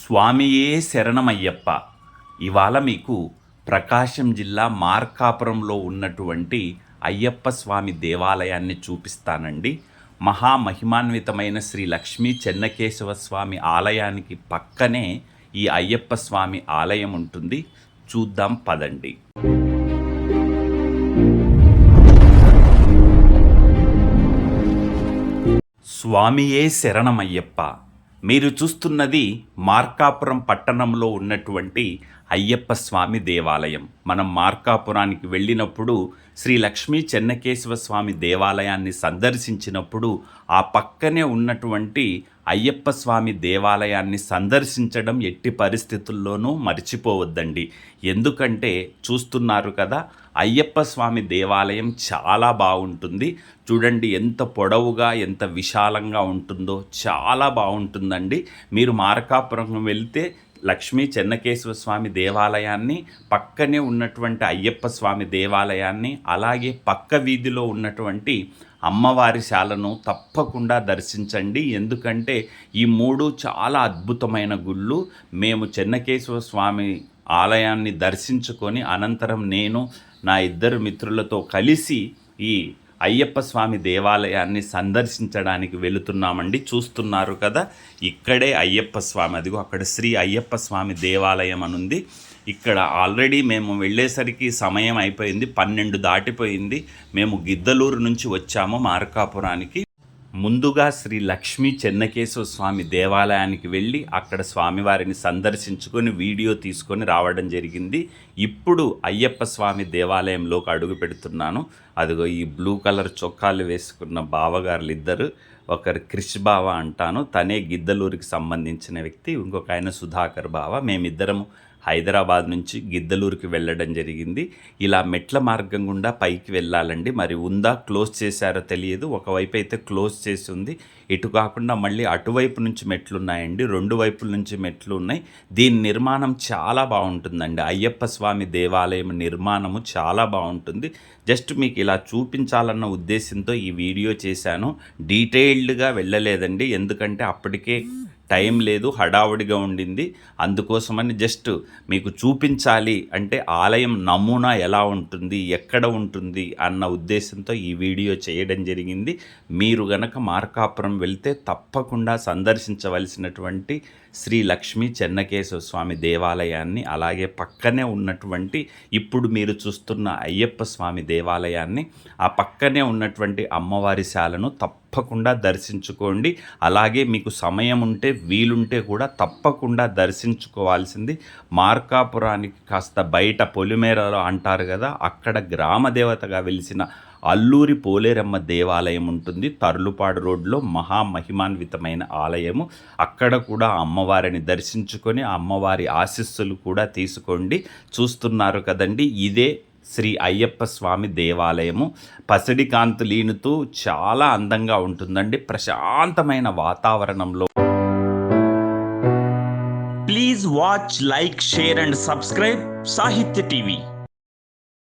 స్వామియే శరణమయ్యప్ప. ఇవాళ మీకు ప్రకాశం జిల్లా మార్కాపురంలో ఉన్నటువంటి అయ్యప్ప స్వామి దేవాలయాన్ని చూపిస్తానండి. మహామహిమాన్వితమైన శ్రీ లక్ష్మీ చెన్నకేశవ స్వామి ఆలయానికి పక్కనే ఈ అయ్యప్ప స్వామి ఆలయం ఉంటుంది. చూద్దాం పదండి. స్వామియే శరణమయ్యప్ప. మీరు చూస్తున్నది మార్కాపురం పట్టణంలో ఉన్నటువంటి అయ్యప్ప స్వామి దేవాలయం. మనం మార్కాపురానికి వెళ్ళినప్పుడు శ్రీ లక్ష్మీ చెన్నకేశవ స్వామి దేవాలయాన్ని సందర్శించినప్పుడు ఆ పక్కనే ఉన్నటువంటి అయ్యప్ప స్వామి దేవాలయాన్ని సందర్శించడం ఎట్టి పరిస్థితుల్లోనూ మర్చిపోవద్దండి. ఎందుకంటే చూస్తున్నారు కదా అయ్యప్ప స్వామి దేవాలయం చాలా బాగుంటుంది. చూడండి ఎంత పొడవుగా ఎంత విశాలంగా ఉంటుందో చాలా బాగుంటుందండి. మీరు మార్కాపురం వెళ్తే లక్ష్మీ చెన్నకేశ్వర స్వామి దేవాలయాన్ని పక్కనే ఉన్నటువంటి అయ్యప్ప స్వామి దేవాలయాన్ని అలాగే పక్క వీధిలో ఉన్నటువంటి అమ్మవారి శాలను తప్పకుండా దర్శించండి. ఎందుకంటే ఈ మూడు చాలా అద్భుతమైన గుళ్ళు. మేము చెన్నకేశ్వర స్వామి ఆలయాన్ని దర్శించుకొని అనంతరం నేను నా ఇద్దరు మిత్రులతో కలిసి ఈ అయ్యప్ప స్వామి దేవాలయాన్ని సందర్శించడానికి వెళుతున్నామండి. చూస్తున్నారు కదా ఇక్కడే అయ్యప్ప స్వామి అదిగో అక్కడ శ్రీ అయ్యప్ప స్వామి దేవాలయం అని ఉంది. ఇక్కడ ఆల్రెడీ మేము వెళ్ళేసరికి సమయం అయిపోయింది పన్నెండు దాటిపోయింది. మేము గిద్దలూరు నుంచి వచ్చాము మార్కాపురానికి. ముందుగా శ్రీ లక్ష్మీ చెన్నకేశ్వర స్వామి దేవాలయానికి వెళ్ళి అక్కడ స్వామివారిని సందర్శించుకొని వీడియో తీసుకొని రావడం జరిగింది. ఇప్పుడు అయ్యప్ప స్వామి దేవాలయంలోకి అడుగు పెడుతున్నాను. అదిగో ఈ బ్లూ కలర్ చొక్కాలు వేసుకున్న బావగారులు ఇద్దరు ఒకరు క్రిష్ బావ అంటాను. తనే గిద్దలూరికి సంబంధించిన వ్యక్తి ఇంకొక ఆయన సుధాకర్ బావ. మేమిద్దరము హైదరాబాద్ నుంచి గిద్దలూరుకి వెళ్ళడం జరిగింది. ఇలా మెట్ల మార్గం గుండా పైకి వెళ్ళాలండి. మరి ఉందా క్లోజ్ చేశారో తెలియదు. ఒకవైపు అయితే క్లోజ్ చేసి ఉంది. ఇటు కాకుండా మళ్ళీ అటువైపు నుంచి మెట్లు ఉన్నాయండి రెండు వైపుల నుంచి మెట్లు ఉన్నాయి. దీని నిర్మాణం చాలా బాగుంటుందండి. అయ్యప్ప స్వామి దేవాలయం నిర్మాణము చాలా బాగుంటుంది. జస్ట్ మీకు ఇలా చూపించాలన్న ఉద్దేశంతో ఈ వీడియో చేశాను. డీటెయిల్డ్గా వెళ్ళలేదండి. ఎందుకంటే అప్పటికే టైం లేదు హడావుడిగా ఉండింది. అందుకోసమని జస్ట్ మీకు చూపించాలి అంటే ఆలయం నమూనా ఎలా ఉంటుంది ఎక్కడ ఉంటుంది అన్న ఉద్దేశంతో ఈ వీడియో చేయడం జరిగింది. మీరు గనక మార్కాపురం వెళ్తే తప్పకుండా సందర్శించవలసినటువంటి శ్రీ లక్ష్మీ చెన్నకేశవ స్వామి దేవాలయాన్ని అలాగే పక్కనే ఉన్నటువంటి ఇప్పుడు మీరు చూస్తున్న అయ్యప్ప స్వామి దేవాలయాన్ని ఆ పక్కనే ఉన్నటువంటి అమ్మవారి శాలను తప్పకుండా దర్శించుకోండి. అలాగే మీకు సమయం ఉంటే వీలుంటే కూడా తప్పకుండా దర్శించుకోవాల్సింది. మార్కాపురానికి కాస్త బయట పొలిమేరలో అంటారు కదా అక్కడ గ్రామ దేవతగా వెలిసిన అల్లూరి పోలేరమ్మ దేవాలయం ఉంటుంది. తర్లుపాడు రోడ్లో మహామహిమాన్వితమైన ఆలయము. అక్కడ కూడా అమ్మవారిని దర్శించుకొని అమ్మవారి ఆశీస్సులు కూడా తీసుకోండి. చూస్తున్నారు కదండి ఇదే శ్రీ అయ్యప్ప స్వామి దేవాలయము పసిడి కాంతి లీనుతూ చాలా అందంగా ఉంటుందండి. ప్రశాంతమైన వాతావరణంలో. Please watch like share and subscribe Sahitya TV